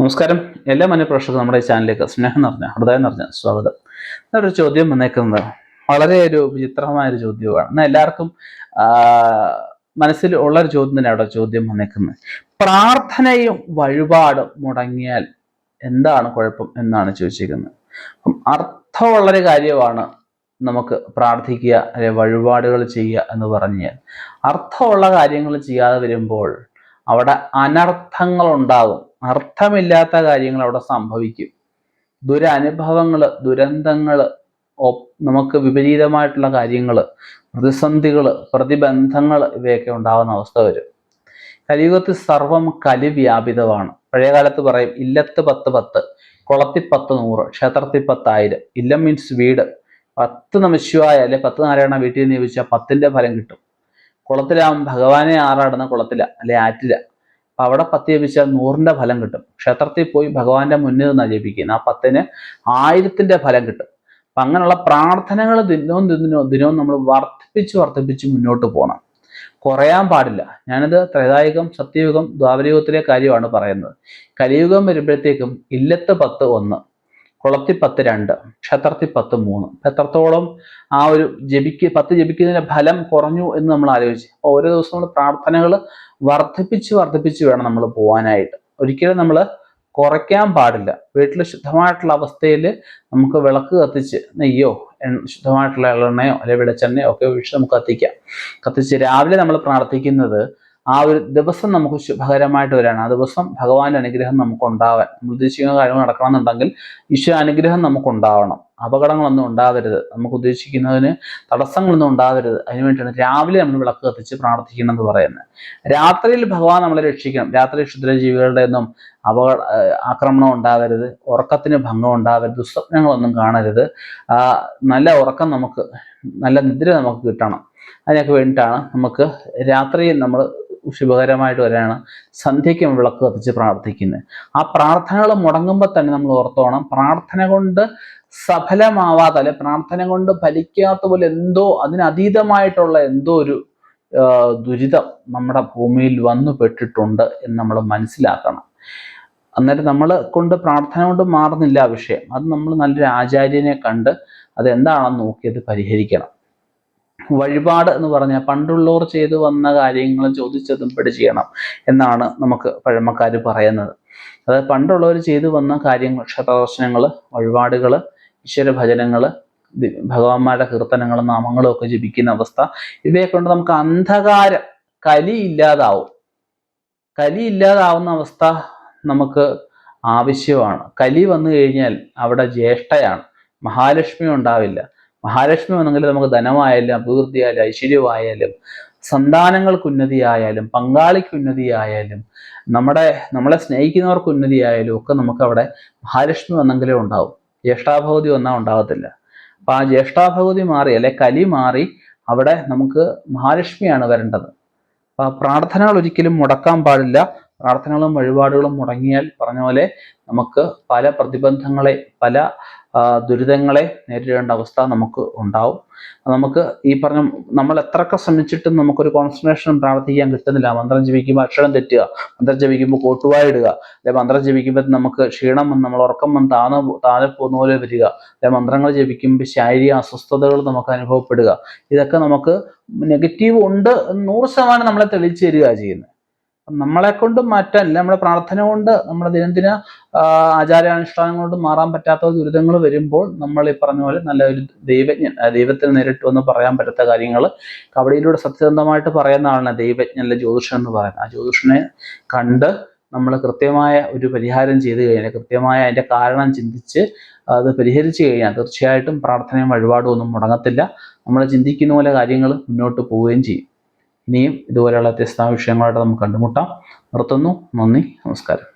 നമസ്കാരം. എല്ലാ മനഃപ്രേക്ഷകർക്കും നമ്മുടെ ചാനലിലേക്ക് സ്നേഹം നിറഞ്ഞ ഹൃദയം നിറഞ്ഞ സ്വാഗതം. എന്നൊരു ചോദ്യം വന്നേക്കുന്നത് വളരെ ഒരു വിചിത്രമായ ഒരു ചോദ്യമാണ് എന്നാൽ എല്ലാവർക്കും മനസ്സിൽ ഉള്ള ഒരു ചോദ്യം തന്നെ അവിടെ ചോദ്യം വന്നേക്കുന്നത്. പ്രാർത്ഥനയും വഴിപാടും മുടങ്ങിയാൽ എന്താണ് കുഴപ്പം എന്നാണ് ചോദിച്ചിരിക്കുന്നത്. അപ്പം അർത്ഥമുള്ളൊരു കാര്യമാണ് നമുക്ക് പ്രാർത്ഥിക്കുക അല്ലെ വഴിപാടുകൾ ചെയ്യുക എന്ന് പറഞ്ഞാൽ. അർത്ഥമുള്ള കാര്യങ്ങൾ ചെയ്യാതെ വരുമ്പോൾ അവിടെ അനർത്ഥങ്ങൾ ഉണ്ടാകും. അർത്ഥമില്ലാത്ത കാര്യങ്ങൾ അവിടെ സംഭവിക്കും. ദുരനുഭവങ്ങൾ ദുരന്തങ്ങൾ നമുക്ക് വിപരീതമായിട്ടുള്ള കാര്യങ്ങൾ പ്രതിസന്ധികൾ പ്രതിബന്ധങ്ങൾ ഇവയൊക്കെ ഉണ്ടാകുന്ന അവസ്ഥ വരും. കലിയുഗത്തിൽ സർവം കലി വ്യാപിതമാണ് പഴയകാലത്ത് പറയും ഇല്ലത്ത് പത്ത് പത്ത് കുളത്തിൽ പത്ത് നൂറ് ക്ഷേത്രത്തിൽ പത്തായിരം ഇല്ലം മീൻസ് വീട്. പത്ത് നമശിവായ അല്ലെ പത്ത് നാരായണ വീട്ടിൽ നിയമിച്ചാൽ പത്തിന്റെ ഫലം കിട്ടും. കുളത്തിലാവും ഭഗവാനെ ആറാടുന്ന കുളത്തില അല്ലെ ആറ്റില. അവിടെ പത്ത് ജപിച്ചാൽ നൂറിന്റെ ഫലം കിട്ടും. ക്ഷേത്രത്തിൽ പോയി ഭഗവാന്റെ മുന്നിൽ നിന്നാണ് ജപിക്കുന്നത്. ആ പത്തിന് ആയിരത്തിന്റെ ഫലം കിട്ടും. അപ്പൊ അങ്ങനെയുള്ള പ്രാർത്ഥനകൾ ദിനവും ദിനവും ദിനവും നമ്മൾ വർദ്ധിപ്പിച്ച് വർദ്ധിപ്പിച്ച് മുന്നോട്ട് പോകണം കുറയാൻ പാടില്ല. ഞാനിത് ത്രൈതായുഗം സത്യയുഗം ദ്വാപരയുഗത്തിലെ കാര്യമാണ് പറയുന്നത്. കലിയുഗം വരുമ്പോഴത്തേക്കും ഇല്ലത്ത് പത്ത് ഒന്ന്. കുളത്തിൽ പത്ത് രണ്ട് ക്ഷത്രത്തി പത്ത് മൂന്ന്. എത്രത്തോളം ആ ഒരു ജപിക്ക് പത്ത് ജപിക്കുന്നതിന്റെ ഫലം കുറഞ്ഞു എന്ന് നമ്മൾ ആലോചിച്ച്. ഓരോ ദിവസം നമ്മൾ പ്രാർത്ഥനകൾ വർദ്ധിപ്പിച്ച് വർദ്ധിപ്പിച്ച് വേണം നമ്മൾ പോകാനായിട്ട് ഒരിക്കലും നമ്മൾ കുറയ്ക്കാൻ പാടില്ല. വീട്ടിൽ ശുദ്ധമായിട്ടുള്ള അവസ്ഥയിൽ നമുക്ക് വിളക്ക് കത്തിച്ച് നെയ്യോ ശുദ്ധമായിട്ടുള്ള എള്ളെണ്ണയോ അല്ലെങ്കിൽ വെളിച്ചെണ്ണയോ ഒക്കെ ഒഴിച്ച് നമുക്ക് കത്തിക്കാം. കത്തിച്ച് രാവിലെ നമ്മൾ പ്രാർത്ഥിക്കുന്നത് ആ ഒരു ദിവസം നമുക്ക് ശുഭകരമായിട്ട് വരാണ്. ആ ദിവസം ഭഗവാന്റെ അനുഗ്രഹം നമുക്ക് ഉണ്ടാവാൻ നമ്മൾ ഉദ്ദേശിക്കുന്ന കാര്യങ്ങൾ നടക്കണമെന്നുണ്ടെങ്കിൽ ഈശ്വര അനുഗ്രഹം നമുക്ക് ഉണ്ടാവണം. അപകടങ്ങളൊന്നും ഉണ്ടാവരുത്. നമുക്ക് ഉദ്ദേശിക്കുന്നതിന് തടസ്സങ്ങളൊന്നും ഉണ്ടാവരുത്. അതിനു വേണ്ടിയാണ് രാവിലെ നമ്മൾ വിളക്ക് കത്തിച്ച് പ്രാർത്ഥിക്കണം എന്ന് പറയുന്നത്. രാത്രിയിൽ ഭഗവാൻ നമ്മളെ രക്ഷിക്കണം. രാത്രി ക്ഷുദ്രജീവികളുടെ ഒന്നും അപകട ആക്രമണം ഉണ്ടാവരുത്. ഉറക്കത്തിന് ഭംഗം ഉണ്ടാവരുത്. ദുസ്വപ്നങ്ങളൊന്നും കാണരുത്. നല്ല ഉറക്കം നമുക്ക് നല്ല നിദ്ര നമുക്ക് കിട്ടണം. അതിനൊക്കെ വേണ്ടിയിട്ടാണ് നമുക്ക് രാത്രിയിൽ നമ്മൾ ശുഭകരമായിട്ട് വരെയാണ് സന്ധ്യയ്ക്ക് വിളക്ക് കത്തിച്ച് പ്രാർത്ഥിക്കുന്നത്. ആ പ്രാർത്ഥനകൾ മുടങ്ങുമ്പോൾ തന്നെ നമ്മൾ ഓർത്തോണം പ്രാർത്ഥന കൊണ്ട് സഫലമാവാതെ അല്ലെ പ്രാർത്ഥന കൊണ്ട് ഫലിക്കാത്ത പോലെ എന്തോ അതിനതീതമായിട്ടുള്ള എന്തോ ഒരു ദുരിതം നമ്മുടെ ഭൂമിയിൽ വന്നു പെട്ടിട്ടുണ്ട് എന്ന് നമ്മൾ മനസ്സിലാക്കണം. അന്നേരം നമ്മൾ കൊണ്ട് പ്രാർത്ഥന കൊണ്ട് മാറുന്നില്ല വിഷയം. അത് നമ്മൾ നല്ലൊരു ആചാര്യനെ കണ്ട് അത് എന്താണെന്ന് നോക്കി അത് പരിഹരിക്കണം. വഴിപാട് എന്ന് പറഞ്ഞാൽ പണ്ടുള്ളവർ ചെയ്തു വന്ന കാര്യങ്ങൾ ചോദിച്ചതും ചെയ്യണം എന്നാണ് നമുക്ക് പഴമക്കാർ പറയുന്നത്. അതായത് പണ്ടുള്ളവർ ചെയ്തു വന്ന കാര്യങ്ങൾ ക്ഷേത്രദർശനങ്ങൾ വഴിപാടുകൾ ഈശ്വര ഭജനങ്ങൾ ഭഗവാന്മാരുടെ കീർത്തനങ്ങളും നാമങ്ങളും ഒക്കെ ജപിക്കുന്ന അവസ്ഥ ഇവയെ കൊണ്ട് നമുക്ക് അന്ധകാരം കലി ഇല്ലാതാവും. കലി ഇല്ലാതാവുന്ന അവസ്ഥ നമുക്ക് ആവശ്യമാണ്. കലി വന്നു കഴിഞ്ഞാൽ അവിടെ ജ്യേഷ്ഠയാണ്. മഹാലക്ഷ്മി ഉണ്ടാവില്ല. മഹാലക്ഷ്മി വന്നെങ്കിൽ നമുക്ക് ധനമായാലും അഭിവൃദ്ധിയായാലും ഐശ്വര്യമായാലും സന്താനങ്ങൾക്ക് ഉന്നതിയായാലും പങ്കാളിക്ക് ഉന്നതിയായാലും നമ്മുടെ നമ്മളെ സ്നേഹിക്കുന്നവർക്ക് ഉന്നതിയായാലും ഒക്കെ നമുക്ക് അവിടെ മഹാലക്ഷ്മി വന്നെങ്കിലേ ഉണ്ടാവും. ജ്യേഷ്ഠാഭഗവതി വന്നാൽ ഉണ്ടാകത്തില്ല അപ്പൊ ആ ജ്യേഷ്ഠാഭഗവതി മാറി അല്ലെ കലി മാറി അവിടെ നമുക്ക് മഹാലക്ഷ്മിയാണ് വരേണ്ടത്. അപ്പൊ ആ പ്രാർത്ഥനകൾ ഒരിക്കലും മുടക്കാൻ പാടില്ല. പ്രാർത്ഥനകളും വഴിപാടുകളും മുടങ്ങിയാൽ പറഞ്ഞ പോലെ നമുക്ക് പല പ്രതിബന്ധങ്ങളെ പല ദുരിതങ്ങളെ നേരിടേണ്ട അവസ്ഥ നമുക്ക് ഉണ്ടാവും. നമുക്ക് ഈ പറഞ്ഞ നമ്മൾ എത്രയൊക്കെ ശ്രമിച്ചിട്ടും നമുക്കൊരു കോൺസെൻട്രേഷൻ പ്രാർത്ഥിക്കാൻ കിട്ടുന്നില്ല. മന്ത്രം ജപിക്കുമ്പോൾ അക്ഷരം തെറ്റുക മന്ത്രം ജപിക്കുമ്പോൾ കോട്ടുവായിടുക അല്ലെ മന്ത്രം ജപിക്കുമ്പോൾ നമുക്ക് ക്ഷീണം വന്ന് നമ്മൾ ഉറക്കം വന്ന് താന താഴെ പോകുന്ന പോലെ വരിക അല്ലെ മന്ത്രങ്ങൾ ജപിക്കുമ്പോൾ ശാരീരിക അസ്വസ്ഥതകൾ നമുക്ക് അനുഭവപ്പെടുക. ഇതൊക്കെ നമുക്ക് നെഗറ്റീവ് ഉണ്ട് നൂറ് ശതമാനം നമ്മളെ തെളിയിച്ചു തരിക ചെയ്യുന്നത്. നമ്മളെ കൊണ്ട് മാറ്റാനില്ല നമ്മുടെ പ്രാർത്ഥന കൊണ്ട് നമ്മുടെ ദിനദിന ആചാരാനുഷ്ഠാനങ്ങൾ കൊണ്ട് മാറാൻ പറ്റാത്ത ദുരിതങ്ങൾ വരുമ്പോൾ നമ്മൾ ഈ പറഞ്ഞ പോലെ നല്ല ഒരു ദൈവജ്ഞൻ ദൈവത്തിൽ നേരിട്ട് വന്ന് പറയാൻ പറ്റാത്ത കാര്യങ്ങൾ. കബഡിയിലൂടെ സത്യസന്ധമായിട്ട് പറയുന്ന ആളാണ് ദൈവജ്ഞൻ അല്ലെ ജ്യോതിഷൻ എന്ന് പറയുന്നത്. ആ ജ്യോതിഷനെ കണ്ട് നമ്മൾ കൃത്യമായ ഒരു പരിഹാരം ചെയ്തു കഴിഞ്ഞാൽ കൃത്യമായ അതിന്റെ കാരണം ചിന്തിച്ച് അത് പരിഹരിച്ചു കഴിഞ്ഞാൽ തീർച്ചയായിട്ടും പ്രാർത്ഥനയും വഴിപാടും ഒന്നും മുടങ്ങത്തില്ല. നമ്മൾ ചിന്തിക്കുന്ന പോലെ കാര്യങ്ങൾ മുന്നോട്ട് പോവുകയും ചെയ്യും. ഇനിയും ഇതുപോലെയുള്ള വ്യത്യസ്ത വിഷയങ്ങളായിട്ട് നമുക്ക് കണ്ടുമുട്ടാം. നിർത്തുന്നു. നന്ദി. നമസ്കാരം.